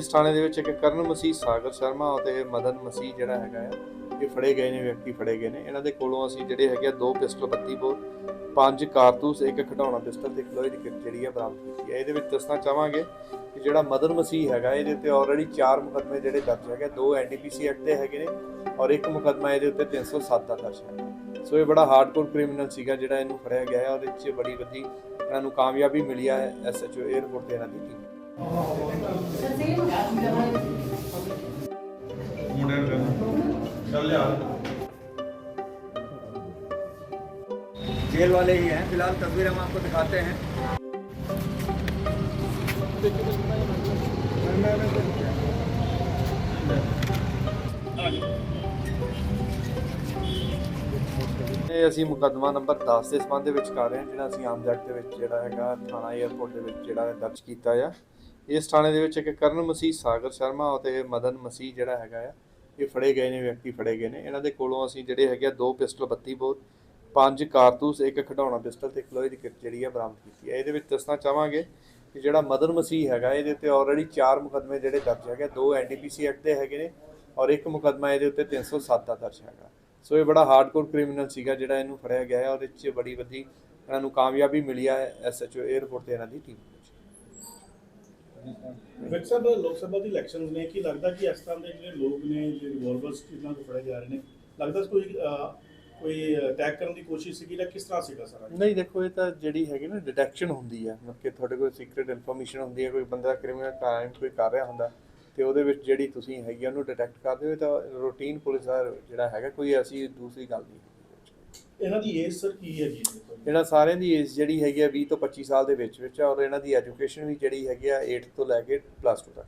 ਇਸ ਥਾਣੇ ਦੇ ਵਿੱਚ ਇੱਕ ਕਰਨ ਮਸੀਹ ਸਾਗਰ ਸ਼ਰਮਾ ਅਤੇ ਮਦਨ ਮਸੀਹ ਜਿਹੜਾ ਹੈਗਾ ਆ, ਇਹ ਫੜੇ ਗਏ ਨੇ, ਵਿਅਕਤੀ ਫੜੇ ਗਏ ਨੇ। ਇਹਨਾਂ ਦੇ ਕੋਲੋਂ ਅਸੀਂ ਜਿਹੜੇ ਹੈਗੇ ਆ, ਦੋ ਪਿਸਟਲ 32 ਬੋਰ, ਪੰਜ ਕਾਰਤੂਸ, ਇੱਕ ਖਿਡੌਣਾ ਪਿਸਟਲ ਤੇ ਇੱਕ ਲੋਹੇ ਦੀ ਕਿਰਚ ਜਿਹੜੀ ਆ ਬਰਾਮਦ ਕੀਤੀ ਹੈ। ਇਹਦੇ ਵਿੱਚ ਦੱਸਣਾ ਚਾਹਾਂਗੇ ਕਿ ਜਿਹੜਾ ਮਦਨ ਮਸੀਹ ਹੈਗਾ, ਇਹਦੇ ਉੱਤੇ ਆਲਰੇਡੀ ਚਾਰ ਮੁਕੱਦਮੇ ਜਿਹੜੇ ਦਰਜ ਹੈਗੇ ਦੋ ਐਨਡੀਪੀਸੀ ਐਕਟ ਦੇ ਹੈਗੇ ਨੇ ਔਰ ਇੱਕ ਮੁਕੱਦਮਾ ਇਹਦੇ ਉੱਤੇ 307 ਦਾ ਦਰਜ ਹੈ। ਸੋ ਇਹ ਬੜਾ ਹਾਰਡਕੋਰ ਕ੍ਰਿਮੀਨਲ ਸੀਗਾ ਜਿਹੜਾ ਇਹਨੂੰ ਫੜਿਆ ਗਿਆ ਹੈ। ਔਰ ਇਹ 'ਚ ਬੜੀ ਵੱਡੀ ਇਹਨਾਂ ਨੂੰ ਕਾਮਯਾਬੀ ਮਿਲੀ ਹੈ ਐਸਐਚਓ 에ਅਰਪੋਰਟ ਤੇ ਇਹਨਾਂ ਦੀ ਟੀਮ जेल वाले ही हैं। फिलहाल तस्वीर हम आपको दिखाते हैं। ਇਹ ਅਸੀਂ ਮੁਕਦਮਾ ਨੰਬਰ 10 ਦੇ ਸਬੰਧ ਦੇ ਵਿੱਚ ਕਰ ਰਹੇ ਹਾਂ, ਜਿਹੜਾ ਅਸੀਂ ਆਮ ਜੱਟ ਦੇ ਵਿੱਚ ਜਿਹੜਾ ਹੈਗਾ ਥਾਣਾ ਇਸ ਥਾਣੇ ਦੇ ਵਿੱਚ ਇੱਕ ਕਰਨ ਮਸੀਹ ਸਾਗਰ ਸ਼ਰਮਾ ਅਤੇ ਮਦਨ ਮਸੀਹ ਜਿਹੜਾ ਹੈਗਾ ਆ, ਇਹ ਫੜੇ ਗਏ ਨੇ, ਵਿਅਕਤੀ ਫੜੇ ਗਏ ਨੇ। ਇਹਨਾਂ ਦੇ ਕੋਲੋਂ ਅਸੀਂ ਜਿਹੜੇ ਹੈਗੇ ਆ, ਦੋ ਪਿਸਟਲ 32 ਬੋਰ ਪੰਜ ਕਾਰਤੂਸ, ਇੱਕ ਖਿਡੌਣਾ ਪਿਸਟਲ ਤੇ ਇੱਕ ਲੋਹੇ ਦੀ ਕਿਰਚ ਜਿਹੜੀ ਆ ਬਰਾਮਦ ਕੀਤੀ ਹੈ ਇਹਦੇ ਵਿੱਚ ਦੱਸਣਾ ਚਾਹਾਂਗੇ ਕਿ ਜਿਹੜਾ ਮਦਨ ਮਸੀਹ ਹੈਗਾ, ਇਹਦੇ ਉੱਤੇ ਆਲਰੇਡੀ ਚਾਰ ਮੁਕੱਦਮੇ ਜਿਹੜੇ ਦਰਜ ਹੈਗੇ ਦੋ ਐਨਡੀਪੀਸੀ ਐਕਟ ਦੇ ਹੈਗੇ ਨੇ ਔਰ ਇੱਕ ਮੁਕੱਦਮਾ ਇਹਦੇ ਉੱਤੇ 307 ਦਾ ਦਰਜ ਹੈਗਾ। ਸੋ ਇਹ ਬੜਾ ਹਾਰਡਕੋਰ ਕ੍ਰਿਮੀਨਲ ਸੀਗਾ ਜਿਹੜਾ ਇਹਨੂੰ ਫੜਿਆ ਗਿਆ ਹੈ ਔਰ ਇਹ 'ਚ ਬੜੀ ਵੱਡੀ ਇਹਨਾਂ ਨੂੰ ਕਾਮਯਾਬੀ ਮਿਲੀ ਹੈ ਐਸਐਚਓ 에ਅਰਪੋਰਟ ਤੇ ਇਹਨਾਂ ਦੀ ਟੀਮ ਵਿੱਚ ਵਿੱਚ ਲੋਕ ਸਭਾ ਦੀ ਇਲੈਕਸ਼ਨਸ ਨੇ ਕੀ ਲੱਗਦਾ ਕਿ ਇਸ ਤਰ੍ਹਾਂ ਦੇ ਜਿਹੜੇ ਲੋਕ ਨੇ, ਜਿਹੜੇ ਰਿਵੋਲਵਰਸ ਇਹਨਾਂ ਤੋਂ ਫੜੇ ਜਾ ਰਹੇ ਨੇ? ਲੱਗਦਾ ਕੋਈ ਕੋਈ ਅਟੈਕ ਕਰਨ ਦੀ ਕੋਸ਼ਿਸ਼ ਸੀਗੀ ਜਾਂ ਕਿਸ ਤਰ੍ਹਾਂ ਸੀਗਾ ਸਾਰਾ? ਨਹੀਂ, ਦੇਖੋ, ਇਹ ਤਾਂ ਜਿਹੜੀ ਹੈਗੀ ਨਾ ਡਿਟੈਕਸ਼ਨ ਹੁੰਦੀ ਹੈ ਮਤਲਬ ਕਿ ਤੁਹਾਡੇ ਕੋਲ ਸੀਕ੍ਰੀਟ ਇਨਫੋਰਮੇਸ਼ਨ ਹੁੰਦੀ ਹੈ ਕੋਈ ਬੰਦਾ ਕ੍ਰਿਮੀਨਲ ਕ੍ਰਾਈਮ ਕੋਈ ਕਰ ਰਿਹਾ ਹੁੰਦਾ, ਤੇ ਉਹਦੇ ਵਿੱਚ ਜਿਹੜੀ ਤੁਸੀਂ ਹੈਗੀ ਉਹਨੂੰ ਡਿਟੈਕਟ ਕਰਦੇ ਹੋ ਤਾਂ ਰੂਟੀਨ ਪੁਲਿਸ ਦਾ ਜਿਹੜਾ ਹੈਗਾ, ਕੋਈ ਐਸੀ ਦੂਸਰੀ ਗੱਲ ਨਹੀਂ। ਇਹਨਾਂ ਦੀ ਏਜ ਸਰ ਕੀ ਹੈਗੀ ਜੀ? ਇਹਨਾਂ ਸਾਰਿਆਂ ਦੀ ਏਜ ਜਿਹੜੀ ਹੈਗੀ ਆ 20 ਤੋਂ 25 ਸਾਲ ਦੇ ਵਿੱਚ ਵਿੱਚ ਆ ਔਰ ਇਹਨਾਂ ਦੀ ਐਜੂਕੇਸ਼ਨ ਵੀ ਜਿਹੜੀ ਹੈਗੀ ਆ 8 ਤੋਂ ਲੈ ਕੇ ਪਲੱਸ 2 ਤੱਕ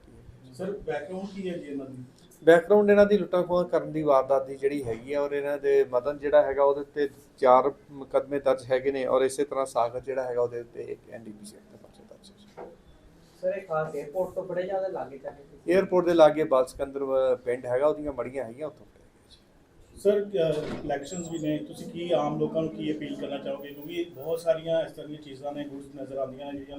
ਸਰ ਬੈਕਗ੍ਰਾਉਂਡ ਕੀ ਹੈ ਜੀ ਇਹਨਾਂ ਦੀ? ਬੈਕਗ੍ਰਾਉਂਡ ਇਹਨਾਂ ਦੀ ਲੁੱਟਾਂ ਖੋਹਾਂ ਕਰਨ ਦੀ ਵਾਰਦਾਤ ਦੀ ਜਿਹੜੀ ਹੈਗੀ ਆ ਔਰ ਇਹਨਾਂ ਦੇ ਮਦਨ ਜਿਹੜਾ ਹੈਗਾ ਉਹਦੇ ਉੱਤੇ ਚਾਰ ਮੁਕਦਮੇ ਦਰਜ ਹੈਗੇ ਨੇ ਔਰ ਇਸੇ ਤਰ੍ਹਾਂ ਸਾਗਰ ਜਿਹੜਾ ਹੈਗਾ ਉਹਦੇ ਉੱਤੇ ਇੱਕ ਐਨਡੀਪੀਸੀ ਐਕਟ ਦਾ ਪਰਚਾ ਦਰਜ ਹੈ। ਸਰ ਇਹ ਖਾਸ 에어ਪੋਰਟ ਤੋਂ ਬੜੇ ਜ਼ਿਆਦਾ ਲਾਗੇ ਚਾਹੀਦੇ 에어ਪੋਰਟ ਦੇ ਲਾਗੇ ਬਾਲਸਕੰਦਰ ਪਿੰਡ ਹੈਗਾ ਉਹਦੀਆਂ ਮੜੀਆਂ ਹੈਗੀਆਂ ਉੱਥੋਂ। ਸਰ ਇਲੈਕਸ਼ਨਸ ਵੀ ਨੇ। ਤੁਸੀਂ ਕੀ ਆਮ ਲੋਕਾਂ ਨੂੰ ਕੀ ਅਪੀਲ ਕਰਨਾ ਚਾਹੋਗੇ? ਕਿਉਂਕਿ ਬਹੁਤ ਸਾਰੀਆਂ ਇਸ ਤਰ੍ਹਾਂ ਦੀਆਂ ਚੀਜ਼ਾਂ ਨੇ ਗੁੱਡਸ ਨਜ਼ਰ ਆਉਂਦੀਆਂ ਨੇ, ਜਿਹੜੀਆਂ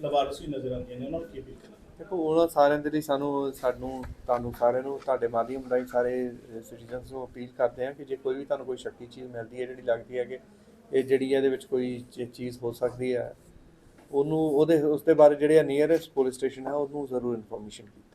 ਲਵਾਰਸ ਵੀ ਨਜ਼ਰ ਆਉਂਦੀਆਂ ਨੇ। ਉਹਨਾਂ ਨੂੰ ਕੀ ਅਪੀਲ ਕਰਨਾ ਦੇਖੋ, ਉਹਨਾਂ ਸਾਰਿਆਂ ਦੇ ਲਈ ਸਾਨੂੰ ਸਾਨੂੰ, ਤੁਹਾਨੂੰ ਸਾਰਿਆਂ ਨੂੰ, ਤੁਹਾਡੇ ਮਾਧਿਅਮ ਰਾਹੀਂ ਸਾਰੇ ਸਿਟੀਜ਼ਨਸ ਨੂੰ ਅਪੀਲ ਕਰਦੇ ਹਾਂ ਕਿ ਜੇ ਕੋਈ ਵੀ ਤੁਹਾਨੂੰ ਕੋਈ ਸ਼ੱਕੀ ਚੀਜ਼ ਮਿਲਦੀ ਹੈ, ਜਿਹੜੀ ਲੱਗਦੀ ਹੈ ਕਿ ਇਹ ਜਿਹੜੀ ਹੈ ਇਹਦੇ ਵਿੱਚ ਕੋਈ ਚੀਜ਼ ਹੋ ਸਕਦੀ ਹੈ, ਉਹਨੂੰ, ਉਹਦੇ, ਉਸ ਦੇ ਬਾਰੇ ਜਿਹੜੇ ਨੀਅਰੈਸਟ ਪੁਲਿਸ ਸਟੇਸ਼ਨ ਹੈ, ਉਹਨੂੰ ਜ਼ਰੂਰ ਇਨਫੋਰਮੇਸ਼ਨ ਕੀਤੀ